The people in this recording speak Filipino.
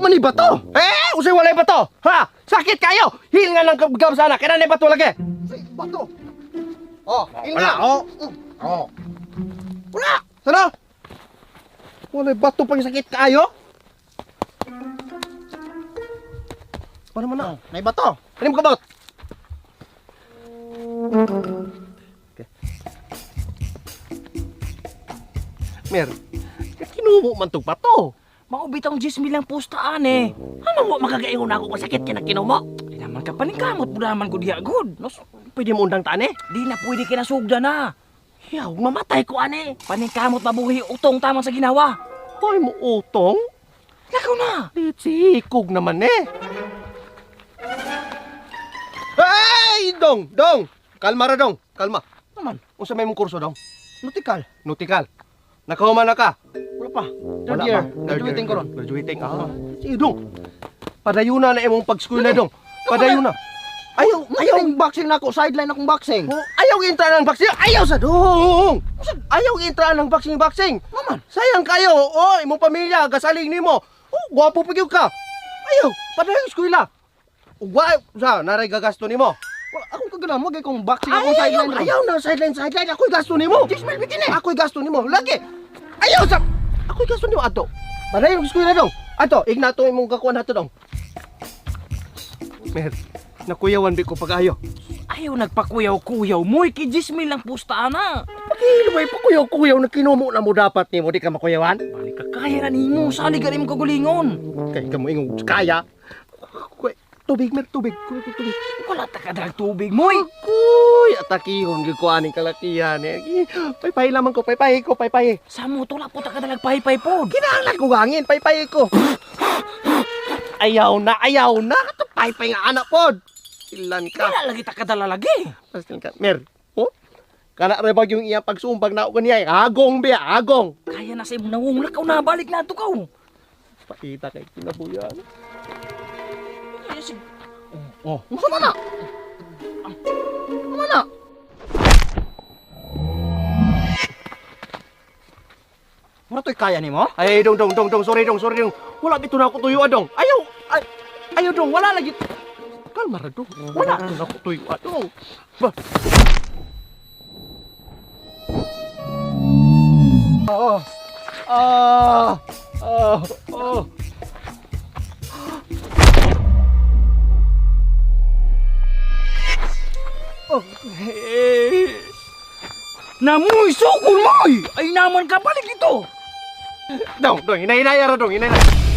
man ni bato. Eh, usay walay bato. Ha? Sakit kayo. Hil nga ng gab sana. Kaya na bato lagi. Say, bato. Oh, hil Wala, nga. oh. Oh. Wala. Sana? Walay bato pang sakit kayo. Ano man na? May bato. Ano ka bot? Mer, kinumo man tong bato. Maubitang 10 milang postaan eh. Ano mo makagaingon ako kasakit ka na kinumo? Di naman ka paningkamot mo naman ko diha good. Nos, pwede mo undang tani? Di na pwede kinasugda na. Yaw, mamatay ko ane. Paningkamot mabuhi utong tamang sa ginawa. Hoy mo utong. Lakaw na. Litsikog naman eh. Hey, dong, dong. Kalma ra dong, kalma. Naman. Unsa may mong kurso dong? Nutikal. Nutikal. Nakahuman na ka. Wala pa. Wala Third year. pa. Graduating ko ron. Graduating. Ah. Sige, dong. Padayuna na imong pag-school dong. Padayuna. Ayaw, ayaw. Ayaw boxing na ako. Sideline akong boxing. Oh, ayaw intra ng boxing. Ayaw sa dong. Ayaw intra ng boxing boxing. Naman. Sayang kayo. Oh, imong pamilya gasaling nimo. Oh, gwapo pa gyud ka. Ayaw, padayon eskwela. Wa sa naray gagasto nimo. Wala, akong kagalang mo. Kung boxing akong ayaw, sideline. ron. ayaw na sideline sideline. Ako'y gasto nimo. Jismel, bitin eh. Ako'y gasto nimo. Lagi. Ayaw sa Ako'y gasto nimo ato. Padayon eskwela dong. Ato, ignato imong kakuan nato dong. Mer, nakuyawan bi ko pag-ayo. Ayaw nagpakuyaw-kuyaw mo. Kay 10 milang postaan na. Pakilaway pa kuyaw-kuyaw na kinumo na mo dapat nimo di ka makuyawan. Balik ka kaya na nimo. Sali ka rin mong kagulingon. Kay ka mo ingong kaya. Kuy, tubig mer, tubig. Kuy, tubig. Wala ta ka dalag tubig mo eh. Kuy, atakihon gyud ko aning kalakihan eh. Paypay lamang ko, paypay ko, paypay. Sa mo tula po ta ka dalag pahipay po. Kinahanglan ko hangin, paypay ko. Ayaw na, ayaw na. Kato paypay nga anak pod. Ilan ka? Wala lagi ta ka dala lagi. Pastil ka. Mer, oh? Kana rin bag yung iya pagsumbag na ako niya. eh. Agong biya, agong. Kaya na sa imong nangungulak ka na balik na to ka. Pakita kay kinabuyan. Kaya sig- Oh, Musa man na. Ano na? Mura to'y kaya ni mo? Ay, dong, dong, dong, dong, sorry, dong, sorry, dong. Wala bito na ako tuyo, dong. Ayaw, ay, ayaw, dong, wala lagi. Kalma ra, dong. Wala na ako tuyo, dong. Ba? Ah, ah, ah, ah. Oh, Namuy sugol mo! Ay naman ka balik dito. Dong, dong, hinay-hinay ra, dong, hinay-hinay.